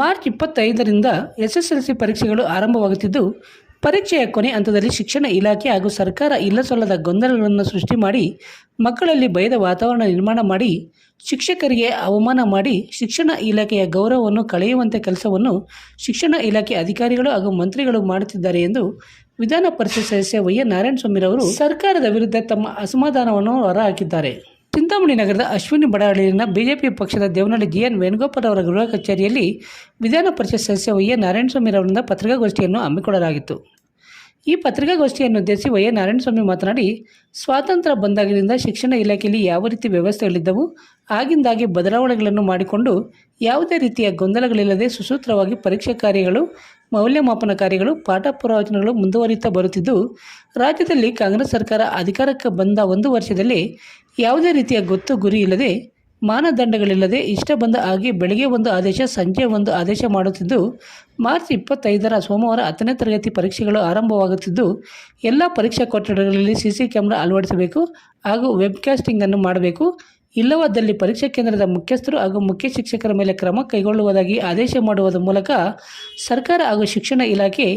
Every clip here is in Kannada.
ಮಾರ್ಚ್ ಇಪ್ಪತ್ತೈದರಿಂದ ಎಸ್ಎಸ್ಎಲ್ಸಿ ಪರೀಕ್ಷೆಗಳು ಆರಂಭವಾಗುತ್ತಿದ್ದು, ಪರೀಕ್ಷೆಯ ಕೊನೆ ಹಂತದಲ್ಲಿ ಶಿಕ್ಷಣ ಇಲಾಖೆ ಹಾಗೂ ಸರ್ಕಾರ ಇಲ್ಲಸಲ್ಲದ ಗೊಂದಲಗಳನ್ನು ಸೃಷ್ಟಿ ಮಾಡಿ, ಮಕ್ಕಳಲ್ಲಿ ಭಯದ ವಾತಾವರಣ ನಿರ್ಮಾಣ ಮಾಡಿ, ಶಿಕ್ಷಕರಿಗೆ ಅವಮಾನ ಮಾಡಿ ಶಿಕ್ಷಣ ಇಲಾಖೆಯ ಗೌರವವನ್ನು ಕಳೆಯುವಂತೆ ಕೆಲಸವನ್ನು ಶಿಕ್ಷಣ ಇಲಾಖೆ ಅಧಿಕಾರಿಗಳು ಹಾಗೂ ಮಂತ್ರಿಗಳು ಮಾಡುತ್ತಿದ್ದಾರೆ ಎಂದು ವಿಧಾನ ಪರಿಷತ್ ಸದಸ್ಯ ವೈ ಎನ್ ನಾರಾಯಣಸ್ವಾಮಿರವರು ಸರ್ಕಾರದ ವಿರುದ್ಧ ತಮ್ಮ ಅಸಮಾಧಾನವನ್ನು ಹೊರಹಾಕಿದ್ದಾರೆ. ಚಿಂತಾಮಣಿ ನಗರದ ಅಶ್ವಿನಿ ಬಡಾವಣೆಯಲ್ಲಿನ ಬಿಜೆಪಿ ಪಕ್ಷದ ದೇವನಹಳ್ಳಿ ಜಿ ಎನ್ ವೇಣುಗೋಪಾಲ್ ಅವರ ಗೃಹ ಕಚೇರಿಯಲ್ಲಿ ವಿಧಾನ ಪರಿಷತ್ ಸದಸ್ಯ ವೈ ಸ್ವಾಮಿ ನಾರಾಯಣಸ್ವಾಮಿರವರಿಂದ ಪತ್ರಿಕಾಗೋಷ್ಠಿಯನ್ನು ಹಮ್ಮಿಕೊಳ್ಳಲಾಗಿತ್ತು. ಈ ಪತ್ರಿಕಾಗೋಷ್ಠಿಯನ್ನು ಉದ್ದೇಶಿಸಿ ವೈ ನಾರಾಯಣಸ್ವಾಮಿ ಮಾತನಾಡಿ, ಸ್ವಾತಂತ್ರ್ಯ ಬಂದಾಗಿನಿಂದ ಶಿಕ್ಷಣ ಇಲಾಖೆಯಲ್ಲಿ ಯಾವ ರೀತಿ ವ್ಯವಸ್ಥೆಗಳಿದ್ದವು, ಆಗಿಂದಾಗೆ ಬದಲಾವಣೆಗಳನ್ನು ಮಾಡಿಕೊಂಡು ಯಾವುದೇ ರೀತಿಯ ಗೊಂದಲಗಳಿಲ್ಲದೆ ಸುಸೂತ್ರವಾಗಿ ಪರೀಕ್ಷಾ ಕಾರ್ಯಗಳು, ಮೌಲ್ಯಮಾಪನ ಕಾರ್ಯಗಳು, ಪಾಠ ಪ್ರವಚನಗಳು ಮುಂದುವರಿಯುತ್ತಾ ಬರುತ್ತಿದ್ದು, ರಾಜ್ಯದಲ್ಲಿ ಕಾಂಗ್ರೆಸ್ ಸರ್ಕಾರ ಅಧಿಕಾರಕ್ಕೆ ಬಂದ ಒಂದು ವರ್ಷದಲ್ಲಿ ಯಾವುದೇ ರೀತಿಯ ಗೊತ್ತು ಗುರಿ ಇಲ್ಲದೆ ಮಾನದಂಡಗಳಿಲ್ಲದೆ ಇಷ್ಟ ಬಂದ ಹಾಗೆ ಬೆಳಗ್ಗೆ ಒಂದು ಆದೇಶ, ಸಂಜೆ ಒಂದು ಆದೇಶ ಮಾಡುತ್ತಿದ್ದು, ಮಾರ್ಚ್ ಇಪ್ಪತ್ತೈದರ ಸೋಮವಾರ ಹತ್ತನೇ ತರಗತಿ ಪರೀಕ್ಷೆಗಳು ಆರಂಭವಾಗುತ್ತಿದ್ದು, ಎಲ್ಲ ಪರೀಕ್ಷಾ ಕೊಠಡಿಗಳಲ್ಲಿ ಸಿ ಸಿ ಕ್ಯಾಮ್ರಾ ಅಳವಡಿಸಬೇಕು ಹಾಗೂ ವೆಬ್ಕಾಸ್ಟಿಂಗನ್ನು ಮಾಡಬೇಕು. ಇಲ್ಲವಾದಲ್ಲಿ ಪರೀಕ್ಷಾ ಕೇಂದ್ರದ ಮುಖ್ಯಸ್ಥರು ಹಾಗೂ ಮುಖ್ಯ ಶಿಕ್ಷಕರ ಮೇಲೆ ಕ್ರಮ ಕೈಗೊಳ್ಳುವುದಾಗಿ ಆದೇಶ ಮಾಡುವುದರ ಮೂಲಕ ಸರ್ಕಾರ ಹಾಗೂ ಶಿಕ್ಷಣ ಇಲಾಖೆ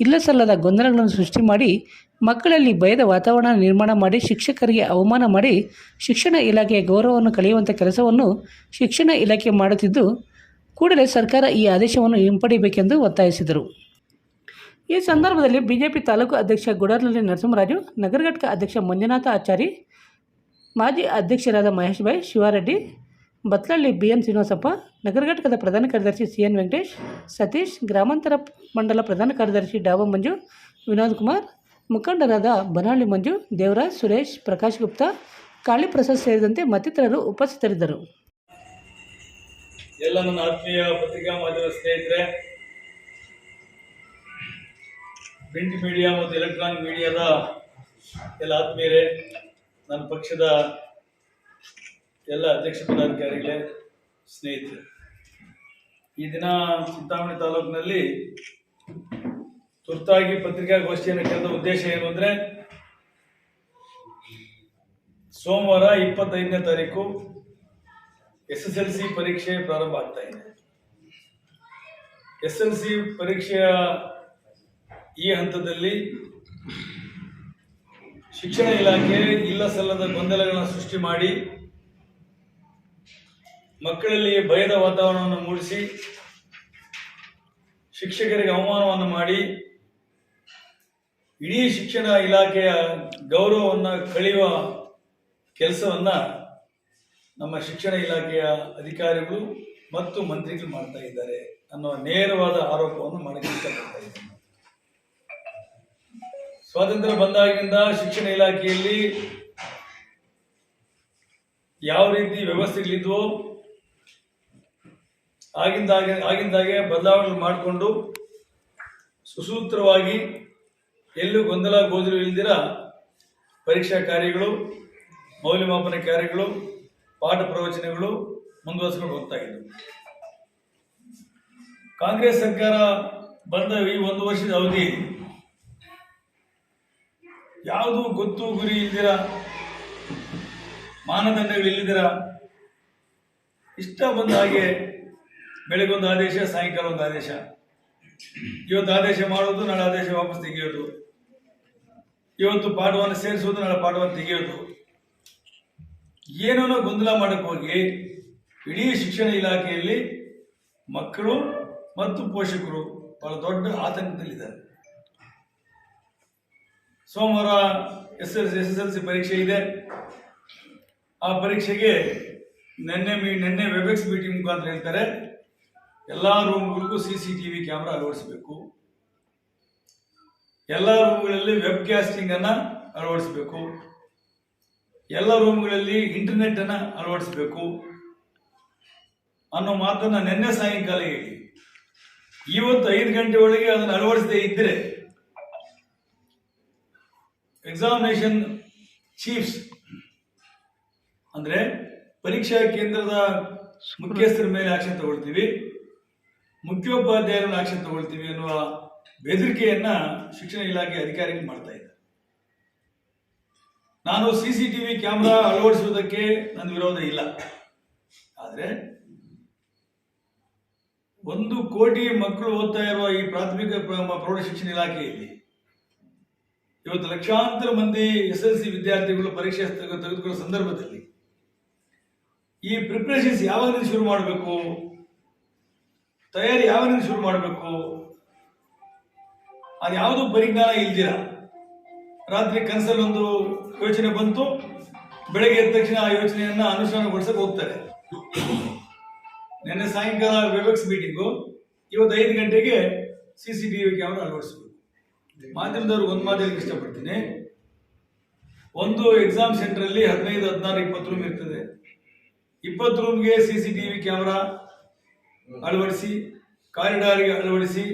ಇಲ್ಲಸಲ್ಲದ ಗೊಂದಲಗಳನ್ನು ಸೃಷ್ಟಿ ಮಾಡಿ ಮಕ್ಕಳಲ್ಲಿ ಭಯದ ವಾತಾವರಣ ನಿರ್ಮಾಣ ಮಾಡಿ ಶಿಕ್ಷಕರಿಗೆ ಅವಮಾನ ಮಾಡಿ ಶಿಕ್ಷಣ ಇಲಾಖೆಯ ಗೌರವವನ್ನು ಕಳೆಯುವಂಥ ಕೆಲಸವನ್ನು ಶಿಕ್ಷಣ ಇಲಾಖೆ ಮಾಡುತ್ತಿದ್ದು, ಕೂಡಲೇ ಸರ್ಕಾರ ಈ ಆದೇಶವನ್ನು ಹಿಂಪಡೆಯಬೇಕೆಂದು ಒತ್ತಾಯಿಸಿದರು. ಈ ಸಂದರ್ಭದಲ್ಲಿ ಬಿಜೆಪಿ ತಾಲೂಕು ಅಧ್ಯಕ್ಷ ಗುಡರ್ಲಲ್ಲಿ ನರಸಿಂಹರಾಜು ನಗರ ಘಟಕ ಅಧ್ಯಕ್ಷ ಮಂಜುನಾಥ ಆಚಾರಿ, ಮಾಜಿ ಅಧ್ಯಕ್ಷರಾದ ಮಹೇಶ್ ಭಾಯ್, ಶಿವಾರೆಡ್ಡಿ, ಬತ್ಲಳ್ಳಿ ಬಿ ಎನ್ ಶ್ರೀನಿವಾಸಪ್ಪ ನಗರ ಘಟಕದ ಪ್ರಧಾನ ಕಾರ್ಯದರ್ಶಿ ಸಿ ಎನ್ ವೆಂಕಟೇಶ್, ಸತೀಶ್, ಗ್ರಾಮಾಂತರ ಮಂಡಲ ಪ್ರಧಾನ ಕಾರ್ಯದರ್ಶಿ ಡಾಬಾ ಮಂಜು ವಿನೋದ್ ಕುಮಾರ್ ಮುಖಂಡರಾದ ಬನಹಳ್ಳಿ ಮಂಜು, ದೇವರಾಜ್ ಸುರೇಶ್, ಪ್ರಕಾಶ್ ಗುಪ್ತಾ ಕಾಳಿಪ್ರಸಾದ್ ಸೇರಿದಂತೆ ಮತ್ತಿತರರು ಉಪಸ್ಥಿತರಿದ್ದರು. ಎಲ್ಲ ನನ್ನ ಆತ್ಮೀಯ ಪತ್ರಿಕಾ ಮಾಧ್ಯಮ ಸ್ನೇಹಿತರೆ, ಪ್ರಿಂಟ್ ಮೀಡಿಯಾ ಮತ್ತು ಎಲೆಕ್ಟ್ರಾನಿಕ್ ಮೀಡಿಯಾದ ಎಲ್ಲ ಆತ್ಮೀಯರೇ, ನನ್ನ ಪಕ್ಷದ ಎಲ್ಲ ಅಧ್ಯಕ್ಷ ಪದಾಧಿಕಾರಿಗಳೇ, ಸ್ನೇಹಿತರೆ. ಈ ದಿನ ಚಿಂತಾಮಣಿ ತಾಲೂಕಿನಲ್ಲಿ ತುರ್ತಾಗಿ ಪತ್ರಿಕಾಗೋಷ್ಠಿಯನ್ನು ಕರೆದ ಉದ್ದೇಶ ಏನು ಅಂದರೆ, ಸೋಮವಾರ ಇಪ್ಪತ್ತೈದನೇ ತಾರೀಕು ಎಸ್ ಎಸ್ ಎಲ್ ಸಿ ಪರೀಕ್ಷೆ ಪ್ರಾರಂಭ ಆಗ್ತಾ ಇದೆ. ಎಸ್ ಎಲ್ ಸಿ ಪರೀಕ್ಷೆಯ ಈ ಹಂತದಲ್ಲಿ ಶಿಕ್ಷಣ ಇಲಾಖೆ ಇಲ್ಲ ಸಲ್ಲದ ಗೊಂದಲಗಳನ್ನು ಸೃಷ್ಟಿ ಮಾಡಿ, ಮಕ್ಕಳಲ್ಲಿ ಭಯದ ವಾತಾವರಣವನ್ನು ಮೂಡಿಸಿ, ಶಿಕ್ಷಕರಿಗೆ ಅವಮಾನವನ್ನು ಮಾಡಿ ಇಡೀ ಶಿಕ್ಷಣ ಇಲಾಖೆಯ ಗೌರವವನ್ನು ಕಳೆಯುವ ಕೆಲಸವನ್ನ ನಮ್ಮ ಶಿಕ್ಷಣ ಇಲಾಖೆಯ ಅಧಿಕಾರಿಗಳು ಮತ್ತು ಮಂತ್ರಿಗಳು ಮಾಡ್ತಾ ಇದ್ದಾರೆ ಅನ್ನೋ ನೇರವಾದ ಆರೋಪವನ್ನು ಮಾಡಕ್ಕೆ ಇಷ್ಟಪಡ್ತಾ ಇದ್ದೇನೆ ಸ್ವಾತಂತ್ರ್ಯ ಬಂದಾಗಿಂದ ಶಿಕ್ಷಣ ಇಲಾಖೆಯಲ್ಲಿ ಯಾವ ರೀತಿ ವ್ಯವಸ್ಥೆಗಳಿದ್ವೋ ಆಗಿಂದಾಗೆ ಆಗಿಂದಾಗೆ ಬದಲಾವಣೆ ಮಾಡಿಕೊಂಡು ಸುಸೂತ್ರವಾಗಿ ಎಲ್ಲೂ ಗೊಂದಲ ಗೋಜಲು ಇಲ್ದಿರ ಪರೀಕ್ಷಾ ಕಾರ್ಯಗಳು, ಮೌಲ್ಯಮಾಪನ ಕಾರ್ಯಗಳು, ಪಾಠ ಪ್ರವಚನಗಳು ಮುಂದುವರಿಸಿಕೊಂಡು ಹೋಗ್ತಾ ಇದ್ದವು ಕಾಂಗ್ರೆಸ್ ಸರ್ಕಾರ ಬಂದ ಈ ಒಂದು ವರ್ಷದ ಅವಧಿ, ಯಾವುದು ಗೊತ್ತು ಗುರಿ ಇಲ್ದಿರ, ಮಾನದಂಡಗಳು ಇಲ್ಲದಿರ ಇಷ್ಟ ಬಂದ ಹಾಗೆ ಬೆಳಗ್ಗೆ ಒಂದು ಆದೇಶ, ಸಾಯಂಕಾಲ ಒಂದು ಆದೇಶ. ಇವತ್ತು ಆದೇಶ ಮಾಡೋದು, ನಾಳೆ ಆದೇಶ ವಾಪಸ್ ತೆಗೆಯೋದು. ಇವತ್ತು ಪಾಠವನ್ನು ಸೇರಿಸೋದು ನಾಳೆ ಪಾಠವನ್ನು ತೆಗೆಯೋದು. ಏನೇನೋ ಗೊಂದಲ ಮಾಡಕ್ಕೆ ಹೋಗಿ, ಇಡೀ ಶಿಕ್ಷಣ ಇಲಾಖೆಯಲ್ಲಿ ಮಕ್ಕಳು ಮತ್ತು ಪೋಷಕರು ಬಹಳ ದೊಡ್ಡ ಆತಂಕದಲ್ಲಿದ್ದಾರೆ. ಸೋಮವಾರ S L S S L C ಪರೀಕ್ಷೆ ಇದೆ. ಆ ಪರೀಕ್ಷೆಗೆ ನಿನ್ನೆ ಮೀ, ನಿನ್ನೆ ವೆಬೆಕ್ಸ್ ಮೀಟಿಂಗ್ ಮುಖಾಂತರ ಹೇಳ್ತಾರೆ, ಎಲ್ಲ ರೂಮ್ಗಳಿಗೂ C C T V camera ಅಳವಡಿಸಬೇಕು. ಎಲ್ಲ ರೂಮ್ಗಳಲ್ಲಿ ವೆಬ್ ಕ್ಯಾಸ್ಟಿಂಗ್ ಅನ್ನ ಅಳವಡಿಸಬೇಕು. ಎಲ್ಲ ರೂಮ್ಗಳಲ್ಲಿ ಇಂಟರ್ನೆಟ್ ಅನ್ನ ಅಳವಡಿಸಬೇಕು. ಅನ್ನೋ ಮಾತನ್ನ ನಿನ್ನೆ ಸಾಯಂಕಾಲ ಹೇಳಿ. ಇವತ್ತು ಐದು ಗಂಟೆ ಒಳಗೆ ಅದನ್ನು ಅಳವಡಿಸದೇ ಇದ್ರೆ ಎಕ್ಸಾಮಿನೇಷನ್ ಚೀಫ್ಸ್ ಅಂದ್ರೆ ಪರೀಕ್ಷಾ ಕೇಂದ್ರದ ಮುಖ್ಯಸ್ಥರ ಮೇಲೆ ಆಕ್ಷನ್ ತಗೊಳ್ತೀವಿ. ಮುಖ್ಯೋಪಾಧ್ಯಾಯರ ಆಕ್ಷನ್ ತಗೊಳ್ತೀವಿ ಅನ್ನುವ ಬೆದರಿಕೆಯನ್ನ ಶಿಕ್ಷಣ ಇಲಾಖೆ ಅಧಿಕಾರಿಗಳು ಮಾಡ್ತಾ ಇದ್ದಾರೆ ನಾನು C C T V camera ಅಳವಡಿಸುವುದಕ್ಕೆ ನನ್ನ ವಿರೋಧ ಇಲ್ಲ. ಆದರೆ ಒಂದು ಕೋಟಿ ಮಕ್ಕಳು ಓದ್ತಾ ಇರುವ ಈ ಪ್ರಾಥಮಿಕ ಪ್ರೌಢಶಿಕ್ಷಣ ಪ್ರೌಢ ಶಿಕ್ಷಣ ಇಲಾಖೆಯಲ್ಲಿ ಇವತ್ತು ಲಕ್ಷಾಂತರ ಮಂದಿ ಎಸ್ ಎಲ್ ಸಿ ವಿದ್ಯಾರ್ಥಿಗಳು ಪರೀಕ್ಷೆ ತೆಗೆದುಕೊಳ್ಳುವ ತೆಗೆದುಕೊಳ್ಳೋ ಸಂದರ್ಭದಲ್ಲಿ ಈ ಪ್ರಿಪ್ರೇಷನ್ಸ್ ಯಾವಾಗಲಿಂದ ಶುರು ಮಾಡಬೇಕು? ತಯಾರಿ ಯಾವಾಗಿನಿಂದ ಶುರು ಮಾಡಬೇಕು? ಅದು ಯಾವುದು ಪರಿಜ್ಞಾನ ಇಲ್ದಿರ. ರಾತ್ರಿ ಕನಸಲ್ಲಿ ಒಂದು ಯೋಚನೆ ಬಂತು, ಬೆಳಗ್ಗೆ ಎದ್ದ ತಕ್ಷಣ ಆ ಯೋಚನೆಯನ್ನ ಅನುಷ್ಠಾನಗೊಳಿಸಕ್ಕೆ ಹೋಗ್ತಾರೆ. ನಿನ್ನೆ ಸಾಯಂಕಾಲ ವೆಬೆಕ್ಸ್ ಮೀಟಿಂಗು ಇವತ್ತು ಐದು ಗಂಟೆಗೆ C C T V camera ಅಳವಡಿಸಬೇಕು. ಮಾಧ್ಯಮದವ್ರಿಗೆ ಒಂದು ಮಾತು ಹೇಳಕ್ಕೆ ಇಷ್ಟಪಡ್ತೀನಿ. ಒಂದು ಎಕ್ಸಾಮ್ ಸೆಂಟರ್ ಅಲ್ಲಿ ಹದಿನೈದು, ಹದಿನಾರು, ಇಪ್ಪತ್ತು ರೂಮ್ ಇರ್ತದೆ. ಇಪ್ಪತ್ತು ರೂಮ್ಗೆ C C T V camera ಅಳವಡಿಸಿ ಕಾರಿಡಾರ್ಗೆ ಅಳವಡಿಸಿ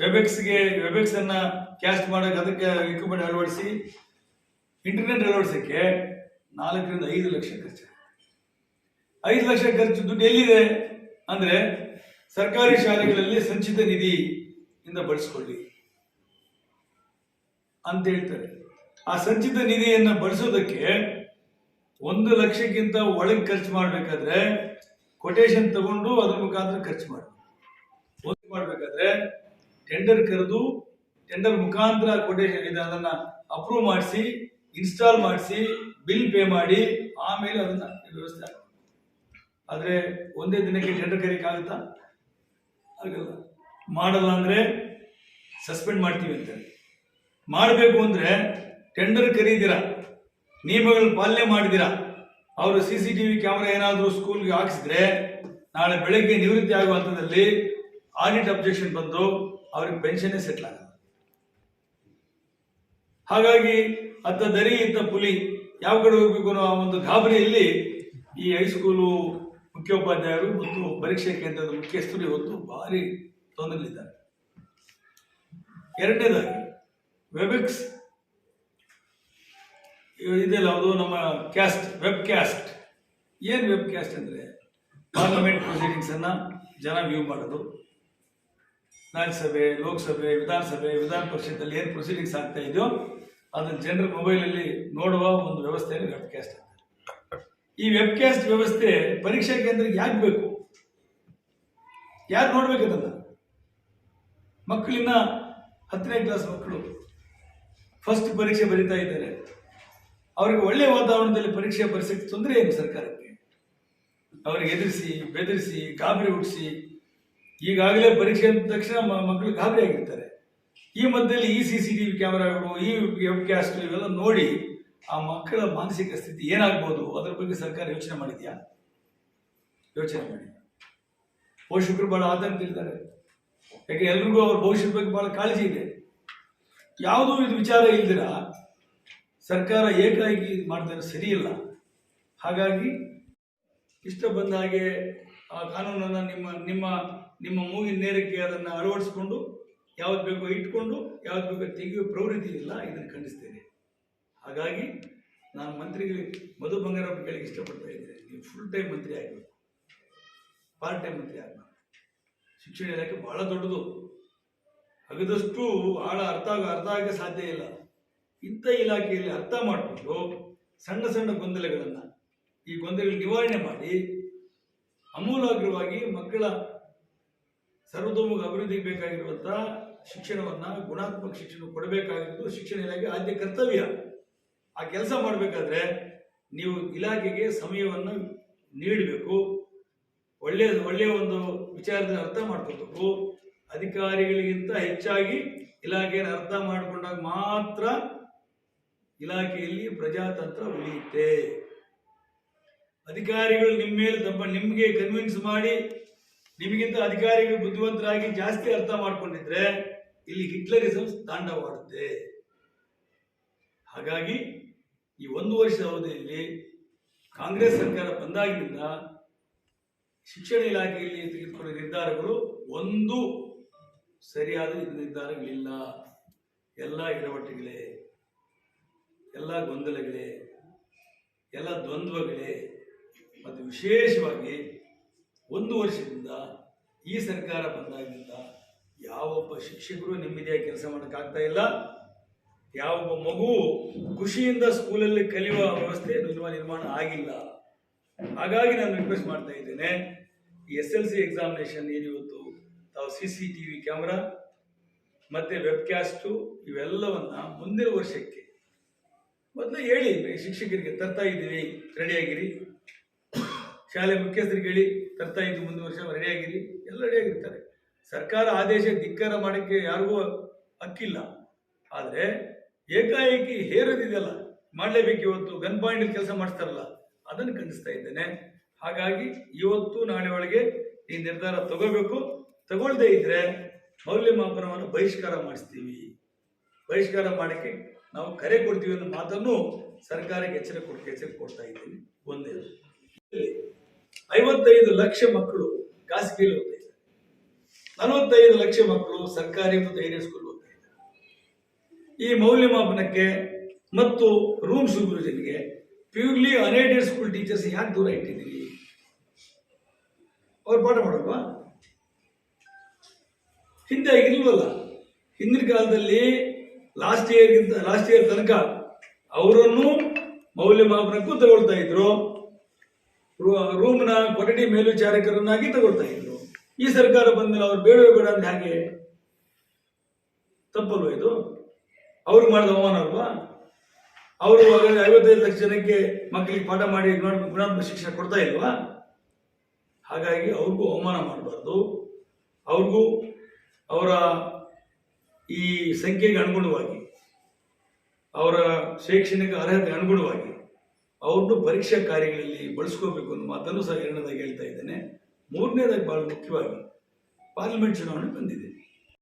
ವೆಬೆಕ್ಸ್ಗೆ ವೆಬೆಕ್ಸ್ ಅನ್ನ ಕ್ಯಾಸ್ಟ್ ಮಾಡಕ್ಕೆ ಅದಕ್ಕೆ ಇಕ್ವಿಪ್ಮೆಂಟ್ ಅಳವಡಿಸಿ ಇಂಟರ್ನೆಟ್ ಅಳವಡಿಸಕ್ಕೆ ನಾಲ್ಕರಿಂದ ಐದು ಲಕ್ಷ ಖರ್ಚು. ಐದು ಲಕ್ಷ ಖರ್ಚು ದುಡ್ಡು ಎಲ್ಲಿದೆ? ಅಂದ್ರೆ ಸರ್ಕಾರಿ ಶಾಲೆಗಳಲ್ಲಿ ಸಂಚಿತ ನಿಧಿ ಇಂದ ಬಳಸ್ಕೊಳ್ಳಿ. ಅಂತ ಹೇಳ್ತಾರೆ. ಆ ಸಂಚಿತ ನಿಧಿಯನ್ನ ಬಳಸೋದಕ್ಕೆ ಒಂದು ಲಕ್ಷಕ್ಕಿಂತ ಒಳಗೆ ಖರ್ಚು ಮಾಡಬೇಕಾದ್ರೆ ಕೊಟೇಶನ್ ತಗೊಂಡು ಅದ್ರ ಮುಖಾಂತರ ಖರ್ಚು ಮಾಡಬೇಕು. ಮಾಡಬೇಕಾದ್ರೆ ಟೆಂಡರ್ ಕರೆದು ಟೆಂಡರ್ ಮುಖಾಂತರ ಕೊಟೇಶನ್ ಇದೆ, ಅದನ್ನ ಅಪ್ರೂವ್ ಮಾಡಿಸಿ ಇನ್ಸ್ಟಾಲ್ ಮಾಡಿಸಿ ಬಿಲ್ ಪೇ ಮಾಡಿ, ಆಮೇಲೆ ಅದನ್ನ ವ್ಯವಸ್ಥೆ ಆದ್ರೆ ಒಂದೇ ದಿನಕ್ಕೆ ಟೆಂಡರ್ ಕರೀಕಾಗುತ್ತಾ ಆಗಲ್ಲ ಮಾಡಲ್ಲ ಅಂದ್ರೆ ಸಸ್ಪೆಂಡ್ ಮಾಡ್ತೀವಿ ಅಂತ ಮಾಡಬೇಕು ಅಂದ್ರೆ ಟೆಂಡರ್ ಕರೀದಿರ ನಿಯಮಗಳನ್ನ ಪಾಲನೆ ಮಾಡಿದಿರ ಅವರು C C T V camera ಏನಾದರೂ ಸ್ಕೂಲ್ಗೆ ಹಾಕಿಸಿದ್ರೆ ನಾಳೆ ಬೆಳಗ್ಗೆ ನಿವೃತ್ತಿ ಆಗುವ ಹಂತದಲ್ಲಿ ಆಡಿಟ್ ಅಬ್ಜೆಕ್ಷನ್ ಬಂದು ಅವ್ರಿಗೆ ಪೆನ್ಷನ್ ಸೆಟ್ಲ್ ಆಗಲ್ಲ. ಹಾಗಾಗಿ ಅತ್ತ ದರಿ ಇತ್ತ ಪುಲಿ ಯಾವ ಕಡೆ ಹೋಗ್ಬೇಕು ಅನ್ನೋ ಆ ಒಂದು ಗಾಬರಿಯಲ್ಲಿ ಈ ಹೈಸ್ಕೂಲು ಮುಖ್ಯೋಪಾಧ್ಯಾಯರು ಮತ್ತು ಪರೀಕ್ಷೆ ಕೇಂದ್ರದ ಮುಖ್ಯಸ್ಥರು ಇವತ್ತು ಭಾರಿ ತೊಂದರೆಲಿದ್ದಾರೆ ಎರಡನೇದಾಗಿ ವೆಬಿಕ್ಸ್ ಇದೆಲ್ಲ ಅದು ನಮ್ಮ ಕ್ಯಾಸ್ಟ್ ವೆಬ್ ಕ್ಯಾಸ್ಟ್ ಏನು ವೆಬ್ ಕ್ಯಾಸ್ಟ್ ಅಂದರೆ ಪಾರ್ಲಿಮೆಂಟ್ ಪ್ರೊಸೀಡಿಂಗ್ಸ್ ಅನ್ನ ಜನ ವ್ಯೂ ಮಾಡೋದು. ರಾಜ್ಯಸಭೆ ಲೋಕಸಭೆ, ವಿಧಾನಸಭೆ, ವಿಧಾನ ಪರಿಷತ್ತಲ್ಲಿ ಏನು ಪ್ರೊಸೀಡಿಂಗ್ಸ್ ಆಗ್ತಾ ಇದೆಯೋ ಅದನ್ನು ಜನರ ಮೊಬೈಲಲ್ಲಿ ನೋಡುವ ಒಂದು ವ್ಯವಸ್ಥೆಯನ್ನು ವೆಬ್ ಕ್ಯಾಸ್ಟ್ ಅಂತ. ಈ ವೆಬ್ ಕ್ಯಾಸ್ಟ್ ವ್ಯವಸ್ಥೆ ಪರೀಕ್ಷಾ ಕೇಂದ್ರಕ್ಕೆ ಯಾಕೆ ಬೇಕು? ಯಾರು ನೋಡ್ಬೇಕು ಅದನ್ನ? ಮಕ್ಕಳಿನ್ನ ಹತ್ತನೇ ಕ್ಲಾಸ್ ಮಕ್ಕಳು ಫಸ್ಟ್ ಪರೀಕ್ಷೆ ಬರೀತಾ ಇದ್ದಾರೆ. ಅವರಿಗೆ ಒಳ್ಳೆಯ ವಾತಾವರಣದಲ್ಲಿ ಪರೀಕ್ಷೆ ಪರಿಸ್ಥಿತಿ ತೊಂದರೆ ಏನು ಸರ್ಕಾರಕ್ಕೆ? ಅವರಿಗೆ ಎದುರಿಸಿ, ಬೆದರಿಸಿ, ಗಾಬರಿ ಹುಟ್ಟಿಸಿ ಈಗಾಗಲೇ ಪರೀಕ್ಷೆ ಅಂದ ತಕ್ಷಣ ಮಕ್ಕಳು ಗಾಬರಿ ಆಗಿರ್ತಾರೆ. ಈ ಮಧ್ಯದಲ್ಲಿ ಈ ಸಿ ಸಿ ಟಿ ವಿ ಕ್ಯಾಮರಾಗಳು, ಈ ವೆಬ್ ಕ್ಯಾಸ್ಟ್ ಇವೆಲ್ಲ ನೋಡಿ ಆ ಮಕ್ಕಳ ಮಾನಸಿಕ ಸ್ಥಿತಿ ಏನಾಗ್ಬೋದು? ಅದ್ರ ಬಗ್ಗೆ ಸರ್ಕಾರ ಯೋಚನೆ ಮಾಡಿದ್ಯಾ? ಯೋಚನೆ ಮಾಡಿ ಪೋಷಕರು ಬಹಳ ಆತಂಕದಲ್ಲಿದ್ದಾರೆ ಯಾಕೆ ಎಲ್ರಿಗೂ ಅವ್ರ ಭವಿಷ್ಯದ ಬಗ್ಗೆ ಬಹಳ ಕಾಳಜಿ ಇದೆ. ಯಾವುದೂ ಇದು ವಿಚಾರ ಇಲ್ದಿರ ಸರ್ಕಾರ ಏಕಾಏಕಿ ಇದು ಸರಿಯಿಲ್ಲ. ಹಾಗಾಗಿ ಇಷ್ಟ ಬಂದ ಹಾಗೆ ಆ ಕಾನೂನನ್ನು ನಿಮ್ಮ ನಿಮ್ಮ ನಿಮ್ಮ ಮೂಗಿನ ನೇರಕ್ಕೆ ಅದನ್ನು ಅಳವಡಿಸ್ಕೊಂಡು ಯಾವ್ದು ಬೇಕೋ ಇಟ್ಕೊಂಡು, ಯಾವ್ದು ಬೇಕೋ ತೆಗೆಯುವ ಪ್ರವೃತ್ತಿ ಇಲ್ಲ, ಇದನ್ನು ಖಂಡಿಸ್ತೇನೆ. ಹಾಗಾಗಿ ನಾನು ಮಂತ್ರಿಗಳಿಗೆ, ಮಧು ಬಂಗಾರಪ್ಪ ಕೇಳಿ ಇಷ್ಟಪಡ್ತಾ ಇದ್ದೇನೆ. ನೀವು ಫುಲ್ ಟೈಮ್ ಮಂತ್ರಿ ಆಗಬೇಕು. ಪಾರ್ಟ್ ಟೈಮ್ ಮಂತ್ರಿ ಆಗಬೇಕು ಶಿಕ್ಷಣ ಇಲಾಖೆ ಬಹಳ ದೊಡ್ಡದು. ಅಗದಷ್ಟು ಆಳ ಅರ್ಥ ಆಗ, ಅರ್ಥ ಆಗಕ್ಕೆ ಸಾಧ್ಯ ಇಲ್ಲ. ಇಂಥ ಇಲಾಖೆಯಲ್ಲಿ ಅರ್ಥ ಮಾಡಿಕೊಂಡು ಸಣ್ಣ ಸಣ್ಣ ಗೊಂದಲಗಳನ್ನು ಈ ಗೊಂದಲಗಳ ನಿವಾರಣೆ ಮಾಡಿ, ಅಮೂಲಾಗ್ರವಾಗಿ ಮಕ್ಕಳ ಸರ್ವತೋಮುಖ ಅಭಿವೃದ್ಧಿಗೆ ಬೇಕಾಗಿರುವಂತಹ ಶಿಕ್ಷಣವನ್ನ ಗುಣಾತ್ಮಕ ಶಿಕ್ಷಣ ಕೊಡಬೇಕಾಗಿರೋದು ಶಿಕ್ಷಣ ಇಲಾಖೆ ಆದ್ಯ ಕರ್ತವ್ಯ. ಆ ಕೆಲಸ ಮಾಡಬೇಕಾದ್ರೆ ನೀವು ಇಲಾಖೆಗೆ ಸಮಯವನ್ನು ನೀಡಬೇಕು. ಒಳ್ಳೆಯ ಒಳ್ಳೆಯ ಒಂದು ವಿಚಾರದ ಅರ್ಥ ಮಾಡ್ಕೋಬೇಕು ಅಧಿಕಾರಿಗಳಿಗಿಂತ ಹೆಚ್ಚಾಗಿ ಇಲಾಖೆಯನ್ನು ಅರ್ಥ ಮಾಡಿಕೊಂಡಾಗ ಮಾತ್ರ ಇಲಾಖೆಯಲ್ಲಿ ಪ್ರಜಾತಂತ್ರ ಉಳಿಯುತ್ತೆ. ಅಧಿಕಾರಿಗಳು ನಿಮ್ಮ ಮೇಲೆ ತಮ್ಮ ನಿಮಗೆ ಕನ್ವಿನ್ಸ್ ಮಾಡಿ ನಿಮಗಿಂತ ಅಧಿಕಾರಿಗಳು ಬುದ್ಧಿವಂತರಾಗಿ ಜಾಸ್ತಿ ಅರ್ಥ ಮಾಡ್ಕೊಂಡಿದ್ರೆ ಇಲ್ಲಿ ಹಿಟ್ಲರಿಸಂ ತಾಂಡವಾಡುತ್ತೆ. ಹಾಗಾಗಿ ಈ ಒಂದು ವರ್ಷದ ಅವಧಿಯಲ್ಲಿ ಕಾಂಗ್ರೆಸ್ ಸರ್ಕಾರ ಬಂದಾಗಿನಿಂದ ಶಿಕ್ಷಣ ಇಲಾಖೆಯಲ್ಲಿ ತೆಗೆದುಕೊಂಡ ನಿರ್ಧಾರಗಳು ಒಂದು ಸರಿಯಾದ ನಿರ್ಧಾರಗಳಿಲ್ಲ. ಎಲ್ಲ ಎಡವಟ್ಟುಗಳೇ ಎಲ್ಲ ಗೊಂದಲಗಳೇ, ಎಲ್ಲ ದ್ವಂದ್ವಗಳೇ, ಮತ್ತು ವಿಶೇಷವಾಗಿ ಒಂದು ವರ್ಷದಿಂದ ಈ ಸರ್ಕಾರ ಬಂದಾಗಿಂದ ಯಾವೊಬ್ಬ ಶಿಕ್ಷಕರು ನೆಮ್ಮದಿಯಾಗಿ ಕೆಲಸ ಮಾಡೋಕ್ಕಾಗ್ತಾ ಇಲ್ಲ. ಯಾವೊಬ್ಬ ಮಗು ಖುಷಿಯಿಂದ ಸ್ಕೂಲಲ್ಲಿ ಕಲಿಯುವ ವ್ಯವಸ್ಥೆ ನಿರ್ಮಾಣ ಆಗಿಲ್ಲ. ಹಾಗಾಗಿ ನಾನು ರಿಕ್ವೆಸ್ಟ್ ಮಾಡ್ತಾ ಇದ್ದೇನೆ ಎಸ್ ಎಲ್ ಸಿ ಎಕ್ಸಾಮಿನೇಷನ್ ಏನಿವತ್ತು ತಾವು C C T V camera ಮತ್ತು ವೆಬ್ಕ್ಯಾಸ್ಟು ಇವೆಲ್ಲವನ್ನ ಮುಂದಿನ ವರ್ಷಕ್ಕೆ ಮೊದಲು ಹೇಳಿ, ಶಿಕ್ಷಕರಿಗೆ ತರ್ತಾ ಇದ್ದೀವಿ ರೆಡಿಯಾಗಿರಿ ಶಾಲೆ ಮುಖ್ಯಸ್ಥರಿಗೆ ಹೇಳಿ, ತರ್ತಾ ಇದ್ದು ಮುಂದಿನ ವರ್ಷ ರೆಡಿಯಾಗಿರಿ ಎಲ್ಲ ರೆಡಿಯಾಗಿರ್ತಾರೆ ಸರ್ಕಾರ ಆದೇಶ ಧಿಕ್ಕಾರ ಮಾಡೋಕ್ಕೆ ಯಾರಿಗೂ ಹಕ್ಕಿಲ್ಲ. ಆದರೆ ಏಕಾಏಕಿ ಹೇರೋದಿದೆಯಲ್ಲ, ಮಾಡಲೇಬೇಕು ಇವತ್ತು, ಗನ್ ಪಾಯಿಂಟ್ ಕೆಲಸ ಮಾಡಿಸ್ತಾರಲ್ಲ, ಅದನ್ನು ಖಂಡಿಸ್ತಾ ಇದ್ದೇನೆ. ಹಾಗಾಗಿ ಇವತ್ತು ನಾಳೆ ಒಳಗೆ ಈ ನಿರ್ಧಾರ ತಗೋಬೇಕು. ತಗೊಳ್ಳದೇ ಇದ್ರೆ ಮೌಲ್ಯಮಾಪನವನ್ನು ಬಹಿಷ್ಕಾರ ಮಾಡಿಸ್ತೀವಿ. ಬಹಿಷ್ಕಾರ ಮಾಡೋಕ್ಕೆ ನಾವು ಕರೆ ಕೊಡ್ತೀವಿ ಅನ್ನೋ ಮಾತನ್ನು ಸರ್ಕಾರಕ್ಕೆ ಎಚ್ಚರ ಕೊಟ್ಟು ಎಚ್ಚರಿಕೆ ಕೊಡ್ತಾ ಇದ್ದೀನಿ. ಒಂದೇ. ಐವತ್ತೈದು ಲಕ್ಷ ಮಕ್ಕಳು ಖಾಸಗಿಯಲ್ಲಿ ಓದ್ತಾ ನಲವತ್ತೈದು ಲಕ್ಷ ಮಕ್ಕಳು ಸರ್ಕಾರಿ ಮತ್ತು ಹೈಯರ್ ಸ್ಕೂಲ್ ಓದ್ತಾ ಈ ಮೌಲ್ಯಮಾಪನಕ್ಕೆ ಮತ್ತು ರೂಮ್ ಸೂಪರ್ವಿಷನ್ಗೆ ಪ್ಯೂರ್ಲಿ ಅನ್ಏಡೆಡ್ ಸ್ಕೂಲ್ ಟೀಚರ್ಸ್ ಯಾಕೆ ದೂರ ಇಟ್ಟಿದ್ದೀವಿ ಅವ್ರು ಪಾಠ ಮಾಡಲ್ವಾ? ಹಿಂದೆ ಆಗಿಲ್ವಲ್ಲ? ಹಿಂದಿನ ಕಾಲದಲ್ಲಿ ಲಾಸ್ಟ್ ಇಯರ್ಗಿಂತ ಲಾಸ್ಟ್ ಇಯರ್ ತನಕ ಅವರನ್ನು ಮೌಲ್ಯಮಾಪನಕ್ಕೂ ತಗೊಳ್ತಾ ಇದ್ರು. ರೂಮ್ನ ಕೊಠಡಿ ಮೇಲ್ವಿಚಾರಕರನ್ನಾಗಿ ತಗೊಳ್ತಾ ಇದ್ರು. ಈ ಸರ್ಕಾರ ಬಂದ್ಮೇಲೆ ಅವ್ರು ಬೇಡವೇ ಬೇಡ ಅಂದ್ರೆ ಹಾಗೆ ತಪ್ಪಲ್ವ ಇದು? ಅವ್ರಿಗೆ ಮಾಡಿದ ಅವಮಾನ ಅಲ್ವಾ? ಅವರು ಇವಾಗ ಐವತ್ತೈದು ಲಕ್ಷ ಜನಕ್ಕೆ ಮಕ್ಕಳಿಗೆ ಪಾಠ ಮಾಡಿ ಗುಣ- ಗುಣಾತ್ಮಕ ಶಿಕ್ಷಣ ಕೊಡ್ತಾ ಇಲ್ವಾ? ಹಾಗಾಗಿ ಅವ್ರಿಗೂ ಅವಮಾನ ಮಾಡಬಾರ್ದು. ಅವ್ರಿಗೂ ಅವರ ಈ ಸಂಖ್ಯೆಗೆ ಅನುಗುಣವಾಗಿ, ಅವರ ಶೈಕ್ಷಣಿಕ ಅರ್ಹತೆಗೆ ಅನುಗುಣವಾಗಿ ಅವ್ರನ್ನು ಪರೀಕ್ಷಾ ಕಾರ್ಯಗಳಲ್ಲಿ ಬಳಸ್ಕೋಬೇಕು ಅನ್ನೋ ಮಾತನ್ನು ಸಹ ಎರಡನೇದಾಗಿ ಹೇಳ್ತಾ ಇದ್ದೇನೆ. ಮೂರನೇದಾಗಿ ಬಹಳ ಮುಖ್ಯವಾಗಿ ಪಾರ್ಲಿಮೆಂಟ್ ಚುನಾವಣೆ ಬಂದಿದೆ.